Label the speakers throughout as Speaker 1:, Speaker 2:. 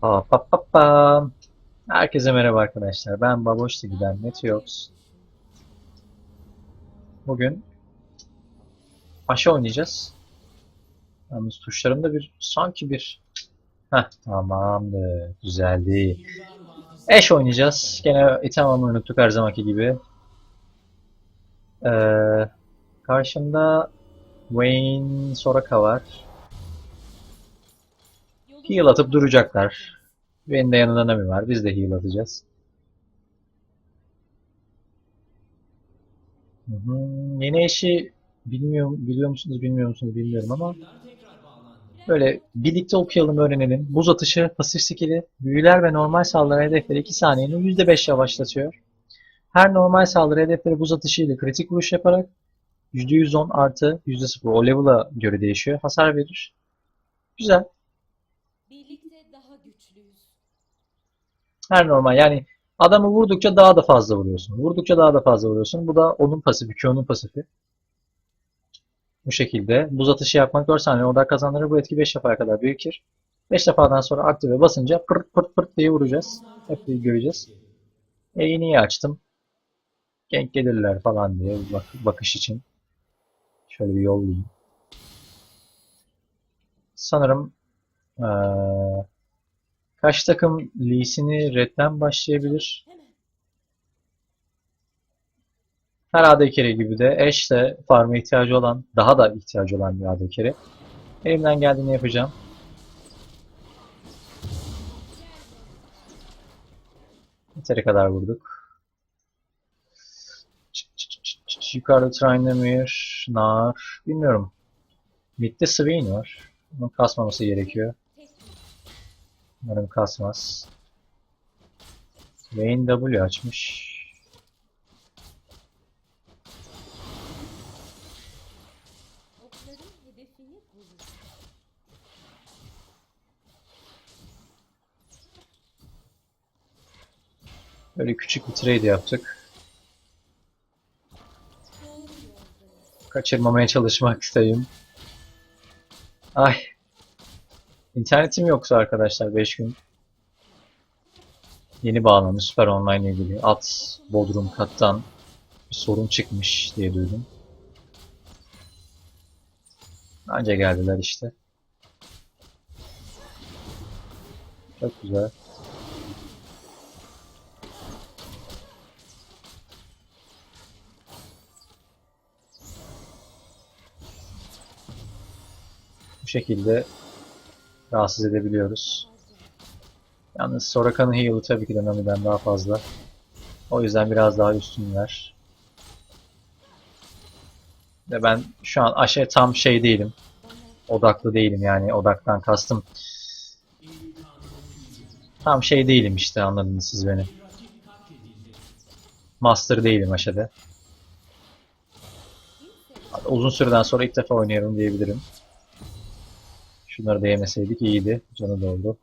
Speaker 1: Pa pa pa pa. Herkese merhaba arkadaşlar. Ben Baboş TV'den Meteox. Bugün Aşağı oynayacağız. Yalnız tuşlarımda bir sanki bir Heh tamamdır. Güzeldi. Eş oynayacağız. Gene itemamı unuttuk her zamanki gibi. Ee, karşımda Wayne Soraka var. Heal atıp duracaklar. Benim de yanında Nami var. Biz de heal atacağız. Hı hı. Yeni eşi bilmiyor, biliyor musunuz bilmiyor musunuz bilmiyorum ama böyle birlikte okuyalım öğrenelim. Buz atışı pasif skill'i büyüler ve normal saldırı hedefleri 2 saniyenin %5 yavaşlatıyor. Her normal saldırı hedefleri buz atışı ile kritik vuruş yaparak %110 artı %0 o level'a göre değişiyor. Hasar verir. Güzel.
Speaker 2: Birlikte daha güçlüyüz.
Speaker 1: Her normal yani adamı vurdukça daha da fazla vuruyorsun. Vurdukça daha da fazla vuruyorsun. Bu da onun pasifi, Q'nun pasifi. Bu şekilde. Buz atışı yapmak 4 saniye odak kazandırır. Bu etki 5 defaya kadar birikir. 5 defadan sonra aktive basınca pırt pırt pırt diye vuracağız. Hep bir göreceğiz. E iyi açtım. Genk gelirler falan diye bak bakış için. Şöyle bir yollayayım. Sanırım eee Kaç takım Lee'sini redden başlayabilir? Her AD gibi de Ashe de farm'a ihtiyacı olan, daha da ihtiyacı olan bir AD. Elimden geldiğini yapacağım. Yeteri kadar vurduk. Yukarıda Tryndamere, Nar, bilmiyorum. Mid'de Swain var. Onun kasmaması gerekiyor. Umarım kasmaz. Vayne W açmış. Böyle küçük bir trade yaptık. Kaçırmamaya çalışmaktayım. Ay. İnternetim yoksa arkadaşlar 5 gün. Yeni bağlandı Süper Online ilgili. Alt Bodrum kattan bir sorun çıkmış diye duydum. Anca geldiler işte. Çok güzel. Bu şekilde rahatsız edebiliyoruz. Yalnız Soraka'nın heal'ı tabii ki de Nami'den daha fazla. O yüzden biraz daha üstünler. Ve ben şu an aşağı tam şey değilim. Odaklı değilim yani odaktan kastım. Tam şey değilim işte anladınız siz beni. Master değilim aşağıda. Uzun süreden sonra ilk defa oynuyorum diyebilirim. Şunları da yemeseydik iyiydi. Canı doldu.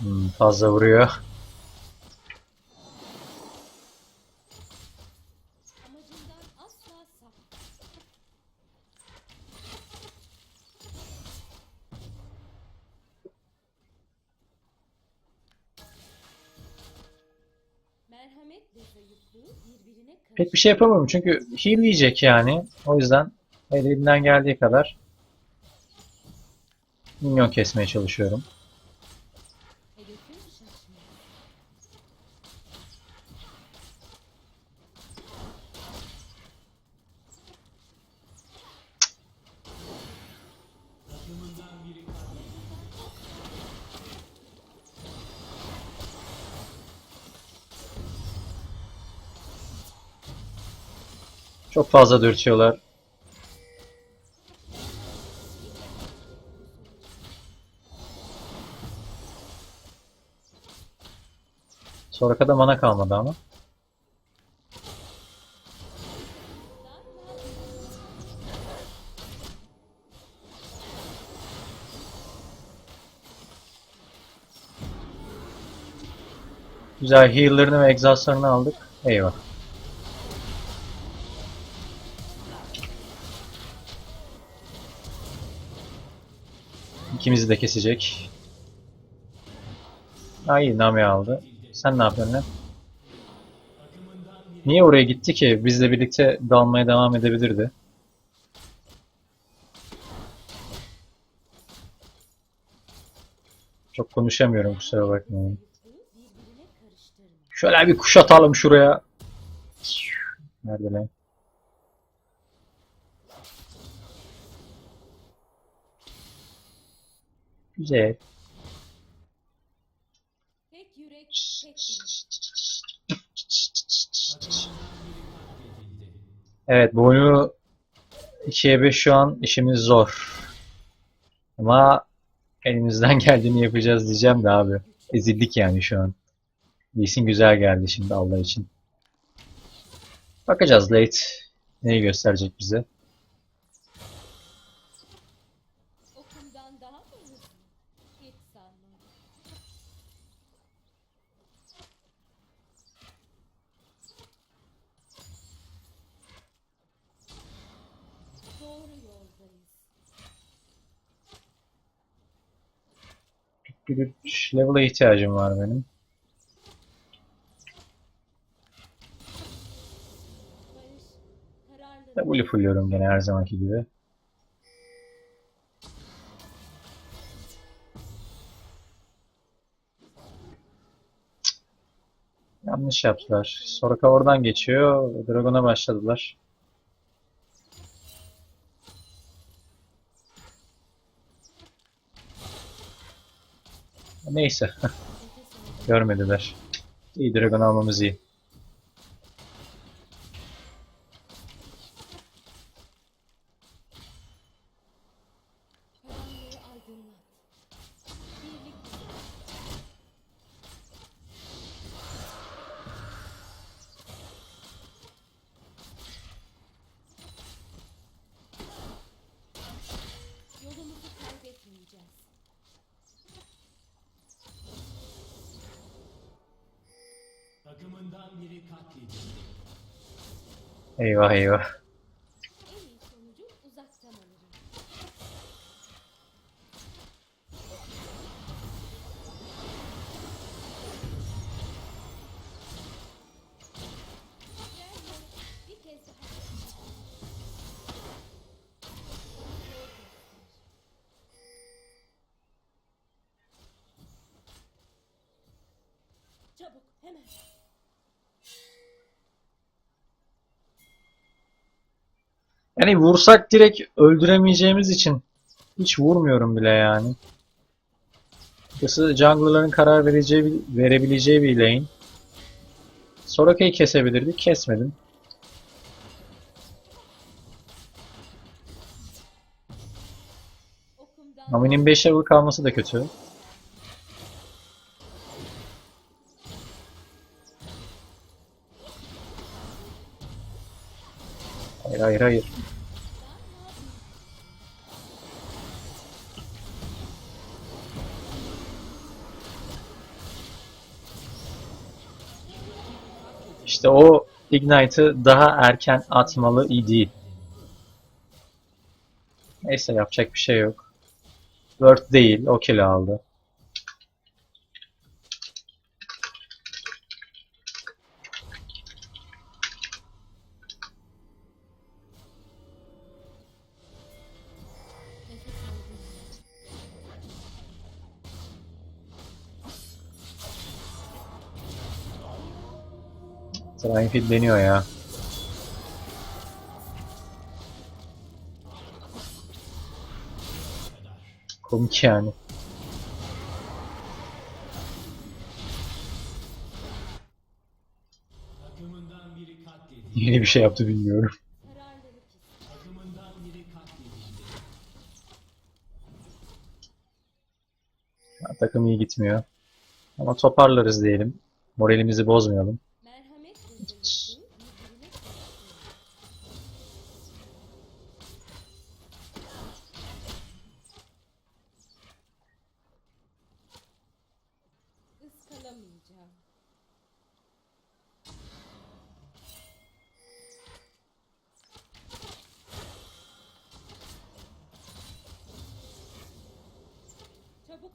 Speaker 1: Hmm, fazla vuruyor. Pek bir şey yapamıyorum çünkü heal yiyecek yani. O yüzden elimden geldiği kadar minyon kesmeye çalışıyorum. fazla dürtüyorlar. Soraka'da mana kalmadı ama. Güzel healer'ını ve exhaust'larını aldık. Eyvah. İkimizi de kesecek. Ay Nami aldı. Sen ne yapıyorsun lan? Niye oraya gitti ki? Bizle birlikte dalmaya devam edebilirdi. Çok konuşamıyorum kusura bakmayın. Şöyle bir kuş atalım şuraya. Nerede lan? Güzel.
Speaker 2: Tek yürek, tek.
Speaker 1: Evet bu oyunu 2'ye 5 şu an işimiz zor. Ama elimizden geldiğini yapacağız diyeceğim de abi. Ezildik yani şu an. Lee'sin güzel geldi şimdi Allah için. Bakacağız late. Neyi gösterecek bize? 3 level'a ihtiyacım var benim. W fulluyorum gene her zamanki gibi. Yanlış yaptılar. Soraka oradan geçiyor. Dragon'a başladılar. Neyse. Görmediler. İyi Dragon almamız iyi.
Speaker 2: Yol göster. Çabuk hemen.
Speaker 1: Yani vursak direkt öldüremeyeceğimiz için hiç vurmuyorum bile yani. Burası jungler'ların karar vereceği, verebileceği bir lane. Soraka'yı kesebilirdik, kesmedim.
Speaker 2: Okumdan
Speaker 1: Nami'nin 5 level kalması da kötü. Hayır hayır hayır. İşte o Ignite'ı daha erken atmalı idi. Neyse yapacak bir şey yok. Word değil, o kill aldı. Trainfield deniyor ya. Komik yani. Yeni bir şey yaptı bilmiyorum. Takım iyi gitmiyor. Ama toparlarız diyelim. Moralimizi bozmayalım.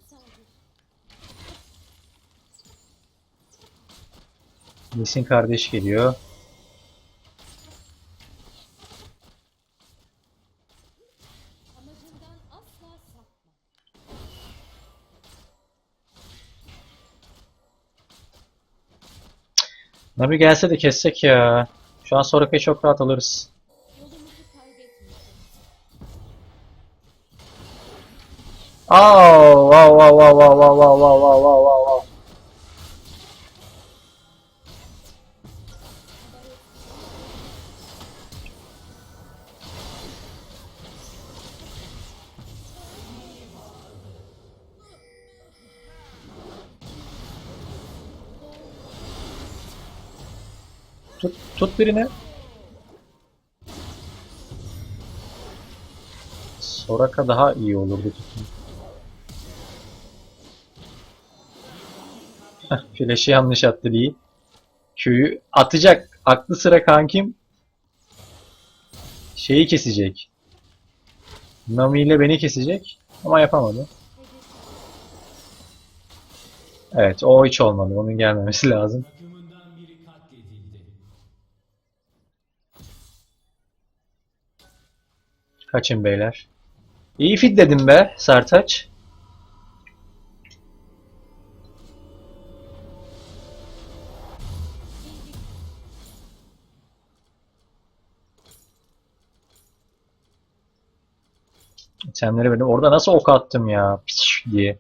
Speaker 2: Saldır.
Speaker 1: Lisin kardeş geliyor. Nabi gelse de kessek ya. Şu an Soraka'yı çok rahat alırız. Oh, wow, wow, wow, wow, wow, wow, wow, wow, wow, wow, wow. Tut, tut birini. Soraka daha iyi olurdu tutun. Flash'ı yanlış attı Lee. Q'yu atacak. Aklı sıra kankim şeyi kesecek. Nami ile beni kesecek ama yapamadı. Evet o hiç olmadı. Onun gelmemesi lazım. Kaçın beyler. İyi fit dedim be Sertaç. İtemleri benim orada nasıl ok attım ya piş diye.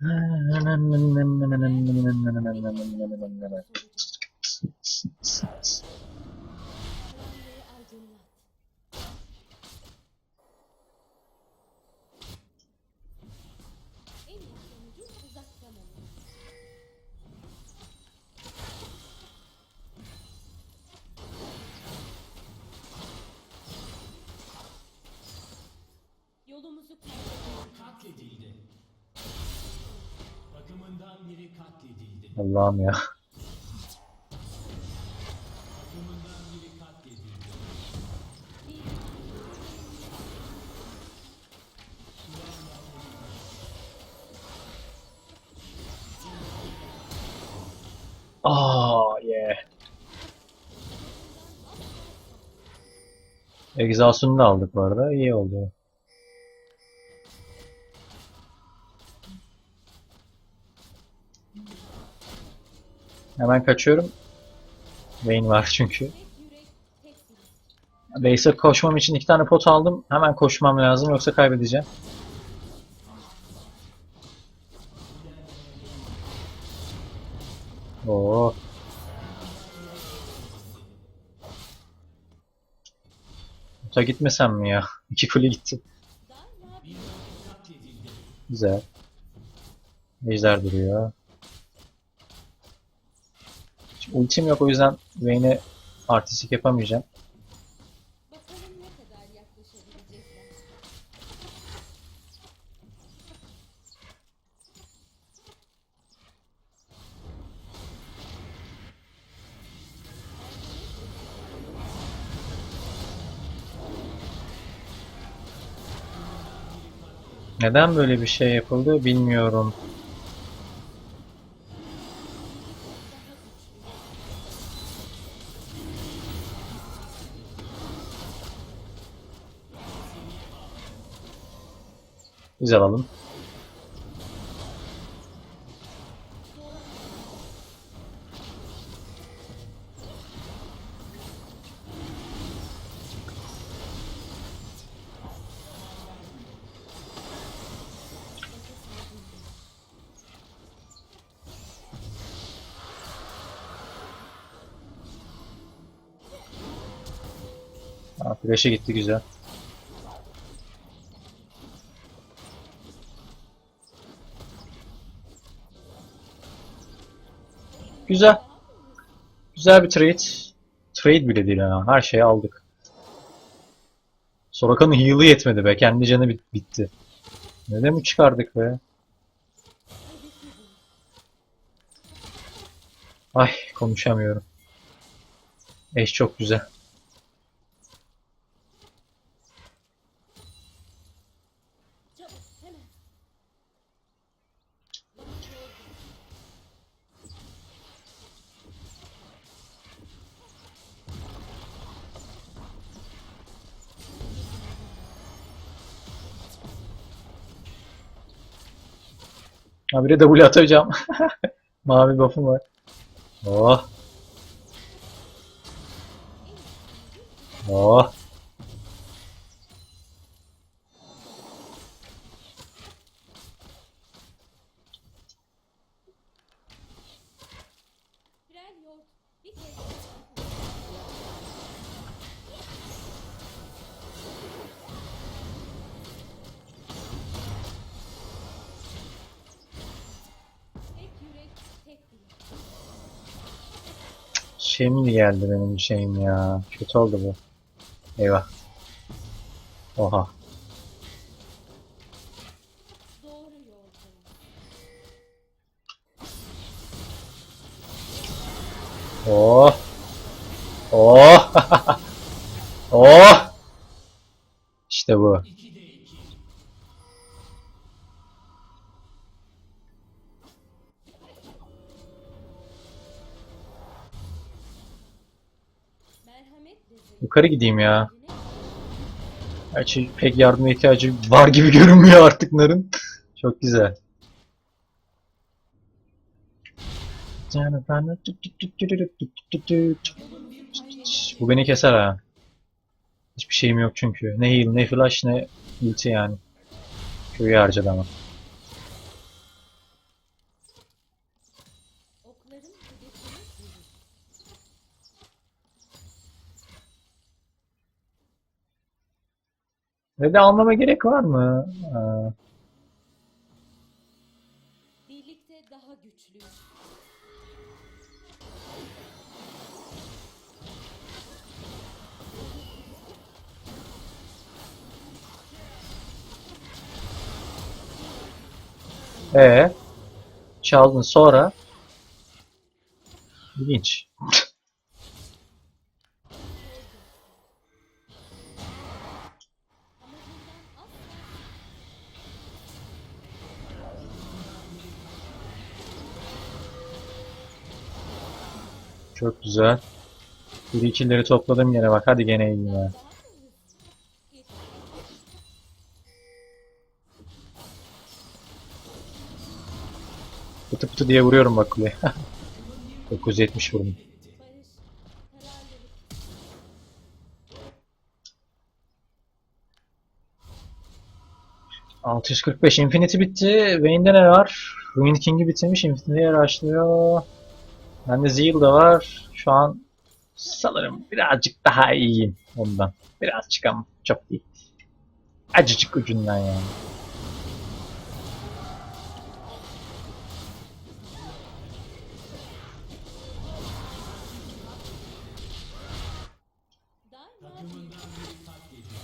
Speaker 3: Katledildi. Takımından biri katledildi.
Speaker 1: Allah'ım ya.
Speaker 3: Takımından biri katledildi.
Speaker 1: Oh yeah. Exhaust'unu da aldık bu arada. İyi oldu. Hemen kaçıyorum. Vayne var çünkü. Base'e koşmam için iki tane pot aldım. Hemen koşmam lazım yoksa kaybedeceğim. Oo. Ota gitmesem mi ya? İki kule gitti. Güzel. Ejder duruyor. Ultim yok o yüzden Vayne'e artistik yapamayacağım. Neden böyle bir şey yapıldı bilmiyorum. Biz alalım. Ha, flash'e gitti güzel. Güzel. Güzel bir trade. Trade bile değil ha. Her şeyi aldık. Soraka'nın heal'ı yetmedi be. Kendi canı bit- bitti. Neden mi çıkardık be? Ay konuşamıyorum. Eş çok güzel. Ha bir de W atacağım. Mavi buff'um var. Oh. Oh. Geldi benim şeyim ya. Kötü oldu bu. Eyvah. Oha. Oh. Oh. oh. İşte bu. Yukarı gideyim ya. Gerçi pek yardıma ihtiyacı var gibi görünmüyor artık Nar'ın. Çok güzel. Bu beni keser ha. Hiçbir şeyim yok çünkü. Ne heal, ne flash, ne ulti yani. Köyü harcadı ama. Ve de almama gerek var mı? Aa,
Speaker 2: Birlikte daha güçlüyüz.
Speaker 1: Ee, çaldın sonra ilginç. Çok güzel. Bir ikilleri topladım yine bak hadi gene iyiyim ya. Pıtı pıtı diye vuruyorum bak kuleye. 970 vurdum.
Speaker 2: Barış. Kararlılık.
Speaker 1: ...645 Infinity bitti. Vayne'de ne var? Ruin King'i bitirmiş. Infinity'ye başlıyor. Bende Zeal da var. Şu an sanırım birazcık daha iyiyim ondan. Birazcık ama çok değil. Acıcık ucundan yani.
Speaker 2: Daima
Speaker 3: Takımından biri katledildi.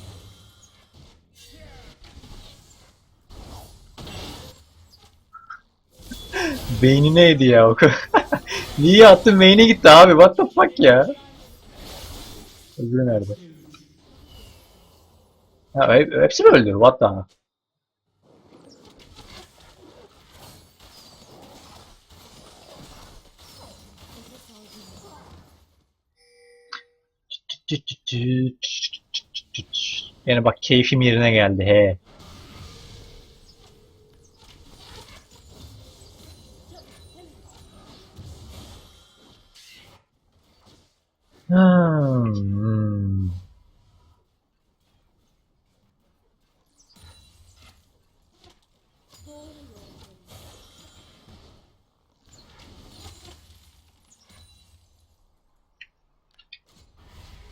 Speaker 1: Beyni neydi ya o kadar? Niye attın beyni gitti abi what the fuck ya? Öbürü nerede? Hep- hepsini öldür what the Yani bak keyfim yerine geldi he. Hmm.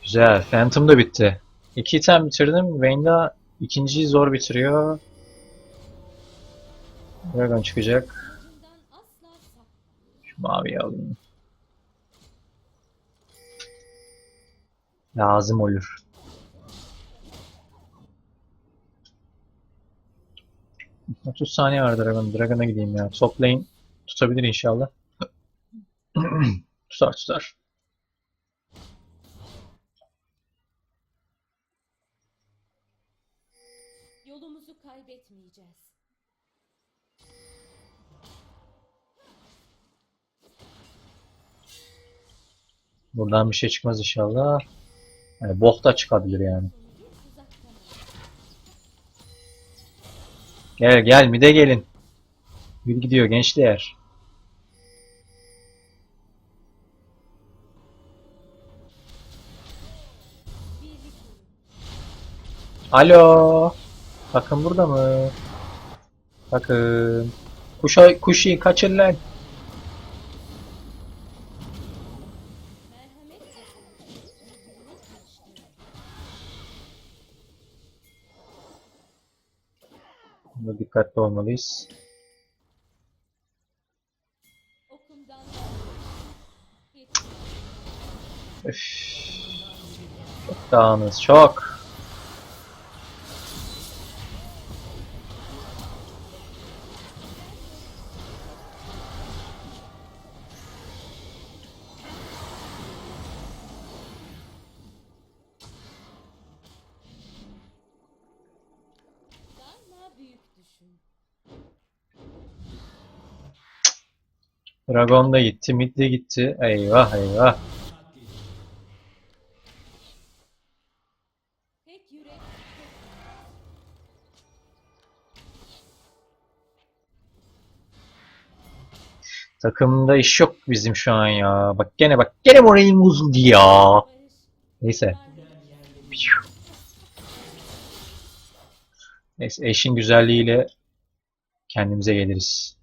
Speaker 1: Güzel. Phantom da bitti. İki item bitirdim. Vayne'da ikinciyi zor bitiriyor. Dragon çıkacak. Şu maviyi alayım. Lazım olur. Otuz saniye var Dragon. Dragon'a gideyim ya. Top lane tutabilir inşallah. Tutar tutar.
Speaker 2: Yolumuzu kaybetmeyeceğiz.
Speaker 1: Buradan bir şey çıkmaz inşallah. Yani bok da çıkabilir yani. Gel gel mide gelin. Gül gidiyor gençler. Alo. Bakın burada mı? Bakın. Kuşa, kuşu kaçın lan. Bunda dikkatli olmalıyız. Üf. Çok dağınız çok. Dragon da gitti, mid de gitti. Eyvah eyvah. Takımda iş yok bizim şu an ya. Bak gene bak gene moralim bozuldu ya. Neyse. Neyse eşin güzelliğiyle kendimize geliriz.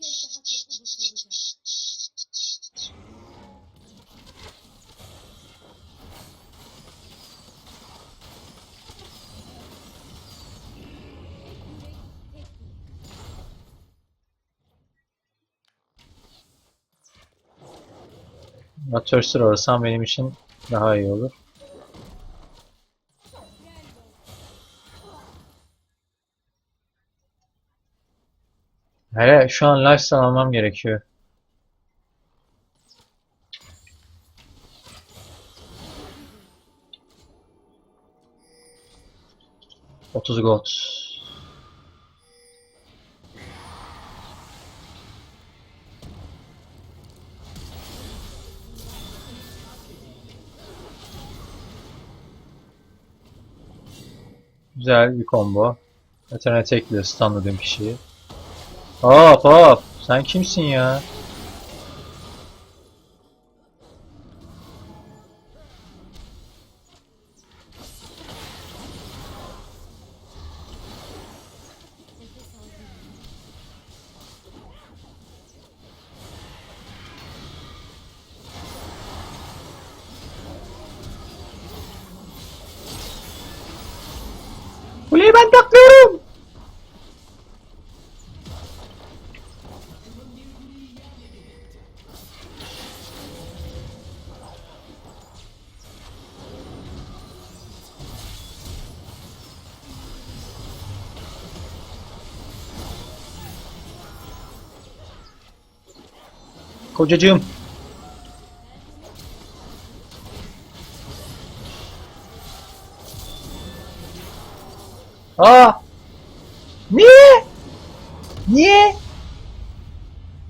Speaker 2: Kez daha.
Speaker 1: Atörsür olsam benim için daha iyi olur. Hele şu an lifestyle almam gerekiyor. Otuz gold. Güzel bir combo. Eterne tekliyor stunladığım kişiyi. Hop hop. Sen kimsin ya? Kocacığım. Aa! Niye? Niye?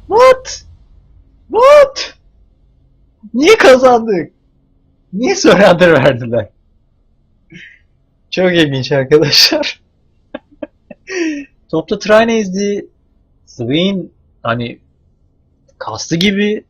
Speaker 1: What? What? Niye kazandık? Niye surrender verdiler? Çok ilginç arkadaşlar. Topta Trine ezdi. Swain hani kastı gibi.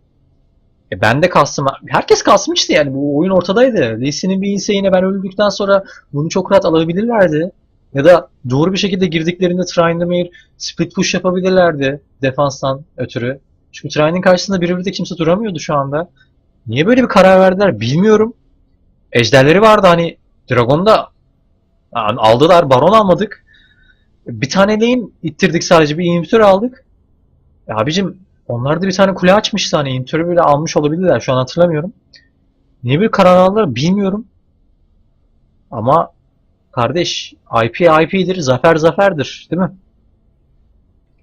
Speaker 1: E ben de kastım. Herkes kasmıştı yani. Bu oyun ortadaydı. Lee Sin'in bir inseğine ben öldükten sonra bunu çok rahat alabilirlerdi. Ya da doğru bir şekilde girdiklerinde Tryndamere split push yapabilirlerdi defanstan ötürü. Çünkü Trynd'in karşısında birebir kimse duramıyordu şu anda. Niye böyle bir karar verdiler bilmiyorum. Ejderleri vardı hani Dragon'da yani aldılar Baron almadık. Bir tane lane ittirdik sadece bir inhibitor aldık. Ya abicim onlar da bir tane kule açmıştı hani inhibitörü bile almış olabilirler şu an hatırlamıyorum. Niye böyle karar aldılar bilmiyorum. Ama Kardeş, IP IP'dir, zafer zaferdir, değil mi?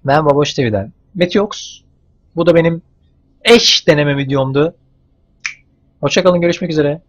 Speaker 1: Ben Baboş TV'den. Metiox. Bu da benim eş deneme videomdu. Hoşçakalın görüşmek üzere.